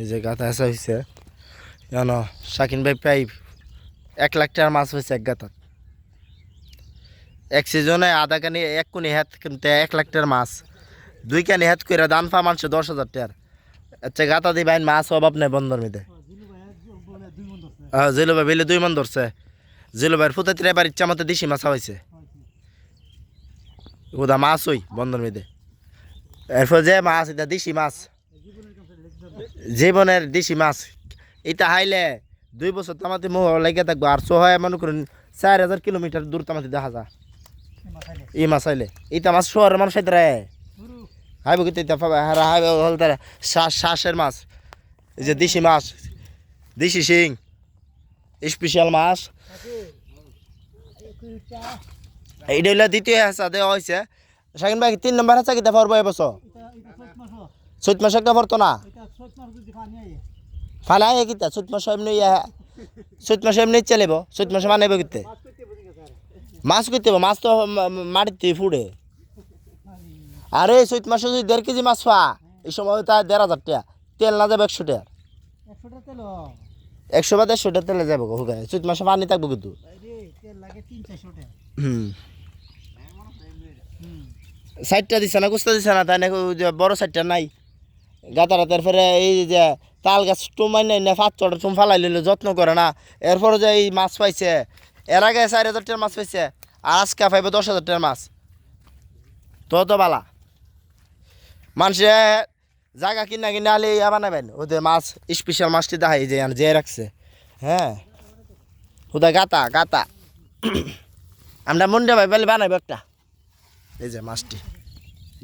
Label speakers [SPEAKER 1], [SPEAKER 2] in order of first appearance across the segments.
[SPEAKER 1] এই যে গাথা আসা হয়েছে জানো, শাকিন ভাই প্রায় এক লাখ টাকার মাছ হয়েছে এক গাথা। এক সিজনে আধা কানি, এক কোনি হাত কিনতে এক লাখ টাকার মাছ। দুই কানি হাত করে দান পা মানছে দশ হাজার টাকার। আচ্ছা গাঁথা গাতা দিবেন মাছ অভাব নেই বন্দর মিদে। জিলু ভাই বিলে দুই মন ধরছে। জিলু ভাইয়ের ফুতে এবার ইচ্ছা মতো দিশি মাছ হয়েছে ওদা মাছ ওই বন্দর মিদে। এরপর যে মাছ, এটা দিশি মাছ। জীবনের দেশি মাছ। এটা হাইলে দুই বছর তামাতে মোহ লাগে থাকব। আর সহায় মনে করেন চার হাজার কিলোমিটার দূর তামাতে দেখা যা এই মাছ হাইলে? এইটা মাছ শহরের মানুষ হাইতে রে। হাইব কিন্তু এটা হাইব শ্বাস শ্বাসের মাছ। এই যে দেশি মাছ। দেশি শিং। স্পেশাল মাছ। এইটা হইলে দ্বিতীয় হাসা দেওয়া হয়েছে শাকিন ভাই তিন নম্বর হাসা কিতা পারব এবছর চৈত মাসে একটা পারতো না? ফালা আয়। কিতা? চৈত মাসে এমনি ইয়া চৈত মাসে এমনি চালিব চৈত মাসে মানাইব কিতে? মাছ করতে মাছ তো মাটিতে ফুড়ে। আরে চৈত মাসে যদি দেড় কেজি মাছ পা এই সময় তা দেড় হাজার টাকা। তেল না যাবে একশো টাকা একশো বা দেড়শো টাকা তেলে যাবে হুকায় চৈত মাসে পানি থাকব কিন্তু। হুম। সাইডটা দিছে না, কুস্তা দিছে না, তাই না বড় সাইডটা নাই? গাতারা তারপরে এই যে তাল গাছ টুমাই নাই না ফাত চটা টুম ফালাই লইলে, যত্ন করে না। এরপরে যে এই মাছ পাইছে, এর আগে চার হাজার টাকার মাছ পাইছে, আর আজকে পাইবে দশ হাজার টাকার মাছ। তো তো বালা। মানুষে জায়গা কিনা কিনা আলে ইয়া বানাবেন, ওদের মাছ স্পেশাল মাছটি দেখাই যে যে রাখছে। হ্যাঁ? ওদের গাতা গাতা। আমরা মন্ডে ভাই বানাবো একটা। এই যে মাছটি,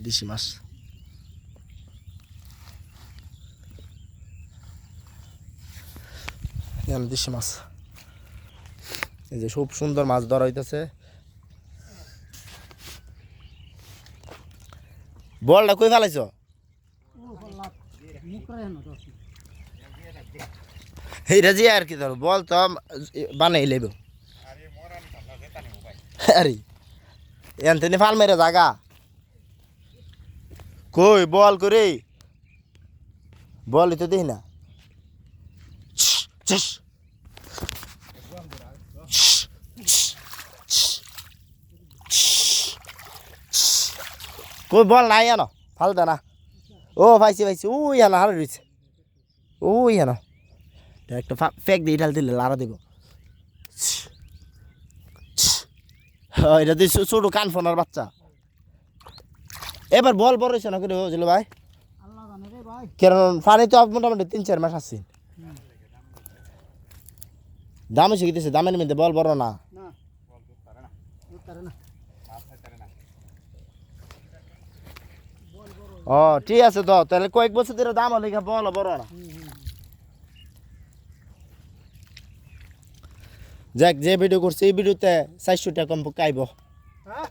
[SPEAKER 1] দিশি মাছ। দিশি মাছ। এই যে খুব সুন্দর মাছ ধরা হইতেছে। বলটা কই ফেলাইছ? এইটা যে আর কি ধর বল তো বানাই লেব আরে এনতেনি ফাল মেরে জাগা। কই, বল করে। বল তো দেখি না। কই, বল, নাই আনো। ফাল দে না ও, পাইছি পাইছি। উই হানা হারা রয়েছে উই হানা একটা ফেক দিয়ে ঢাল দিলে, লারা দিব। এটা দিয়ে ছোট কান ফোনার বাচ্চা। এবার বল বড় হয়েছে না করে হয়েছিল ভাই? কারণ পানি তো মোটামুটি তিন চার মাস আসছে দাম হয়েছে কিতেছে দামের মধ্যে বল বড় না। ও ঠিক আছে তো তাহলে কয়েক বছর ধরে দাম হলে বল বড় না। যাক যে ভিডিও করছে এই ভিডিওতে চারশো কম আইব।
[SPEAKER 2] হ্যাঁ?